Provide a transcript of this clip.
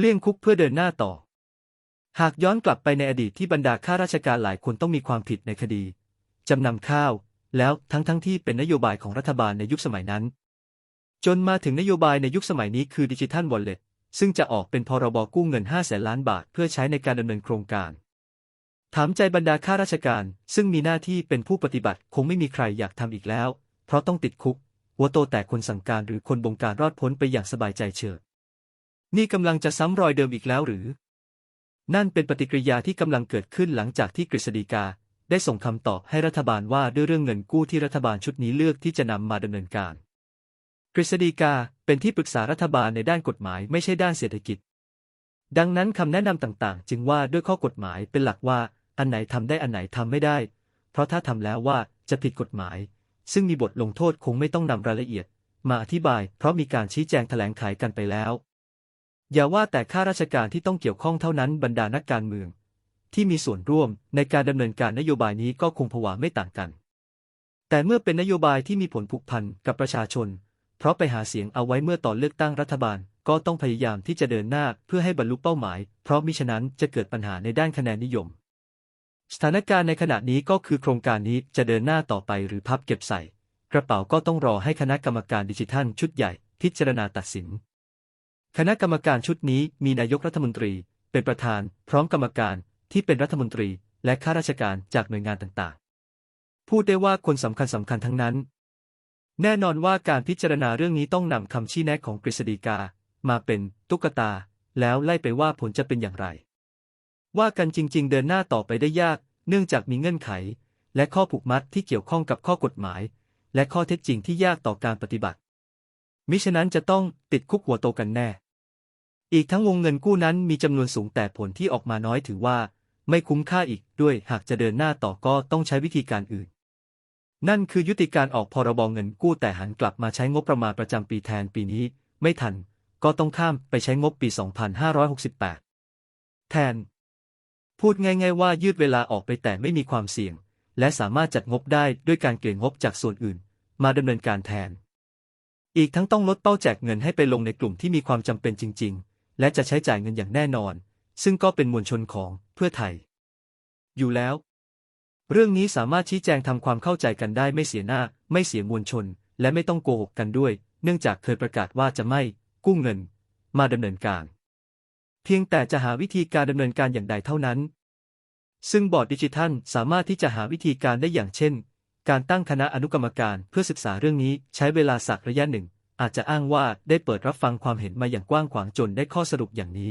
เลี่ยงคุกเพื่อเดินหน้าต่อ หากย้อนกลับไปในอดีตที่บรรดาข้าราชการหลายคนต้องมีความผิดในคดี จำนำข้าว แล้วทั้งทั้งที่เป็นนโยบายของรัฐบาลในยุคสมัยนั้น จนมาถึงนโยบายในยุคสมัยนี้คือดิจิทัลวอลเล็ตซึ่งจะออกเป็นพรบกู้เงิน5แสนล้านบาทเพื่อใช้ในการดำเนินโครงการ ถามใจบรรดาข้าราชการ ซึ่งมีหน้าที่เป็นผู้ปฏิบัติคงไม่มีใครอยากทำอีกแล้ว เพราะต้องติดคุก หัวโตแต่คนสั่งการหรือคนบงการรอดพ้นไปอย่างสบายใจเฉิด นี่กำลังจะซ้ำรอยเดิมอีกแล้วหรือ นั่นเป็นปฏิกิริยาที่กำลังเกิดขึ้นหลังจากที่กฤษฎีกา ได้ส่งคำตอบให้รัฐบาลว่าด้วยเรื่องเงินกู้ที่รัฐบาลชุดนี้เลือกที่จะนำมาดำเนินการ กฤษฎีกาเป็นที่ปรึกษารัฐบาลในด้านกฎหมายไม่ใช่ด้านเศรษฐกิจ ดังนั้นคำแนะนำต่างๆ จึงว่าด้วยข้อกฎหมายเป็นหลักว่าอันไหนทำได้อันไหนทำไม่ได้ เพราะถ้าทำแล้วว่าจะผิดกฎหมาย ซึ่งมีบทลงโทษคงไม่ต้องนำรายละเอียด มาอธิบาย เพราะมีการชี้แจงแถลงไขกันไปแล้ว อย่าว่าแต่ข้าราชการที่ต้องเกี่ยวข้องเท่านั้นบรรดานักการเมือง ที่มีส่วนร่วมในการดำเนินการนโยบายนี้ก็คงผวาไม่ต่างกัน แต่เมื่อเป็นนโยบายที่มีผลผูกพันกับประชาชน เพราะไปหาเสียงเอาไว้เมื่อตอนเลือกตั้งรัฐบาลก็ต้องพยายามที่จะเดินหน้าเพื่อให้บรรลุเป้าหมาย เพราะมิฉะนั้นจะเกิดปัญหาในด้านคะแนนนิยม สถานการณ์ในขณะนี้ก็คือโครงการนี้จะเดินหน้าต่อไปหรือพับเก็บใส่ กระเป๋าก็ต้องรอให้คณะกรรมการดิจิทัลชุดใหญ่ พิจารณาตัดสิน คณะกรรมการชุดนี้มีนายกรัฐมนตรี เป็นประธาน พร้อมกรรมการที่เป็นรัฐมนตรี และข้าราชการจากหน่วยงานต่างๆ พูดได้ว่าคนสำคัญสำคัญทั้งนั้น แน่นอนว่าการพิจารณาเรื่องนี้ต้องนำคำชี้แนะของกฤษฎีกา มาเป็นตุ๊กตา แล้วไล่ไปว่าผลจะเป็นอย่างไร ว่ากันจริง ๆ เดินหน้าต่อไปได้ยาก เนื่องจากมีเงื่อนไข และข้อผูกมัดที่เกี่ยวข้องกับข้อกฎหมาย และข้อเท็จจริงที่ยากต่อการปฏิบัติ มิฉะนั้นจะต้องติดคุกหัวโตกันแน่ อีกทั้งวงเงินกู้นั้นมีจำนวนสูงแต่ผลที่ออกมาน้อยถือว่า ไม่คุ้มค่าอีกด้วยหากจะเดินหน้าต่อก็ต้องใช้วิธีการอื่น นั่นคือยุติการออกพรบเงินกู้แต่หันกลับมาใช้งบประมาณประจำปีแทนปีนี้ ไม่ทัน ก็ต้องข้ามไปใช้งบปี 2568 แทน พูดง่ายๆว่ายืดเวลาออกไปแต่ไม่มีความเสี่ยง และสามารถจัดงบได้ด้วยการเกลี่ยงบจากส่วนอื่น มาดำเนินการแทน อีกทั้งต้องลดเป้าแจกเงินให้ไปลงในกลุ่มที่มีความจำเป็นจริง ๆ และจะใช้จ่ายเงินอย่างแน่นอน ซึ่งก็เป็นมวลชนของเพื่อไทย อยู่แล้ว เรื่องนี้สามารถชี้แจงทำความเข้าใจกันได้ไม่เสียหน้า ไม่เสียมวลชน และไม่ต้องโกหกกันด้วย เนื่องจากเคยประกาศว่าจะไม่กู้เงิน มาดำเนินการ เพียงแต่จะหาวิธีการดำเนินการอย่างใดเท่านั้น ซึ่งบอร์ดดิจิทัลสามารถที่จะหาวิธีการได้อย่างเช่น การตั้งคณะอนุกรรมการเพื่อศึกษาเรื่องนี้ใช้เวลาสักระยะหนึ่ง อาจจะอ้างว่าได้เปิดรับฟังความเห็นมาอย่างกว้างขวางจนได้ข้อสรุปอย่างนี้